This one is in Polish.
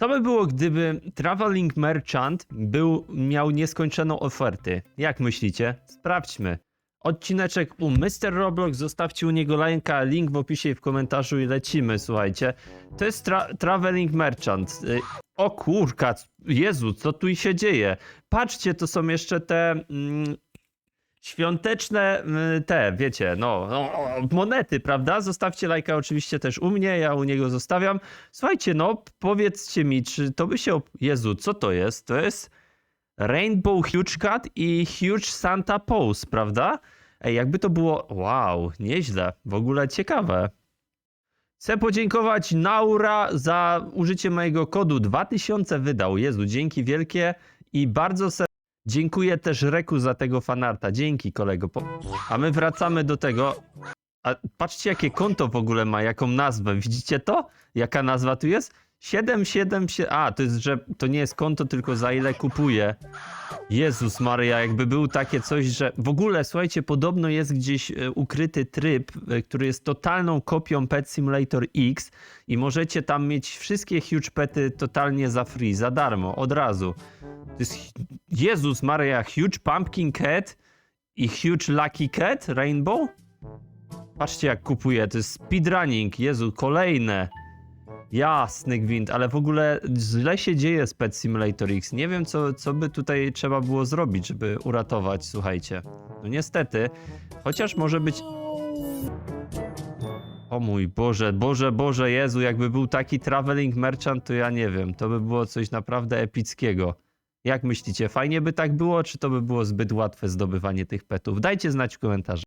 Co by było, gdyby Traveling Merchant był, miał nieskończoną oferty? Jak myślicie? Sprawdźmy. Odcineczek u Mr. Roblox, zostawcie u niego lajka, link w opisie i w komentarzu i lecimy, słuchajcie. To jest tra Traveling Merchant. Y, O kurka, Jezu, co tu się dzieje? Patrzcie, to są jeszcze te mm, świąteczne y, te, wiecie, no, no, monety, prawda? Zostawcie lajka oczywiście też u mnie, ja u niego zostawiam. Słuchajcie, no, powiedzcie mi, czy to by się... Jezu, co to jest? To jest Rainbow Huge Cat i Huge Santa Pose, prawda? Ej, jakby to było... Wow, nieźle. W ogóle ciekawe. Chcę podziękować Naura za użycie mojego kodu 2000 wydał. Jezu, dzięki wielkie i bardzo serdecznie dziękuję też Reku za tego fanarta. Dzięki kolego. A my wracamy do tego. A patrzcie jakie konto w ogóle ma, jaką nazwę. Widzicie to? Jaka nazwa tu jest? 777. A, to jest, że to nie jest konto, tylko za ile kupuje. Jezus Maria, jakby był takie coś, że w ogóle, słuchajcie, podobno jest gdzieś e, ukryty tryb, e, który jest totalną kopią Pet Simulator X i możecie tam mieć wszystkie huge pety totalnie za free, za darmo, od razu. Jest Jezus Maria, huge pumpkin cat i huge lucky cat rainbow? Patrzcie jak kupuje, to jest speedrunning, Jezu, kolejne. Jasny gwint, ale w ogóle źle się dzieje z Pet Simulator X. Nie wiem, co, co by tutaj trzeba było zrobić, żeby uratować, słuchajcie. No niestety, chociaż może być... O mój Boże, Boże, Boże, Jezu, jakby był taki traveling merchant, to ja nie wiem, to by było coś naprawdę epickiego. Jak myślicie, fajnie by tak było, czy to by było zbyt łatwe zdobywanie tych petów? Dajcie znać w komentarzu.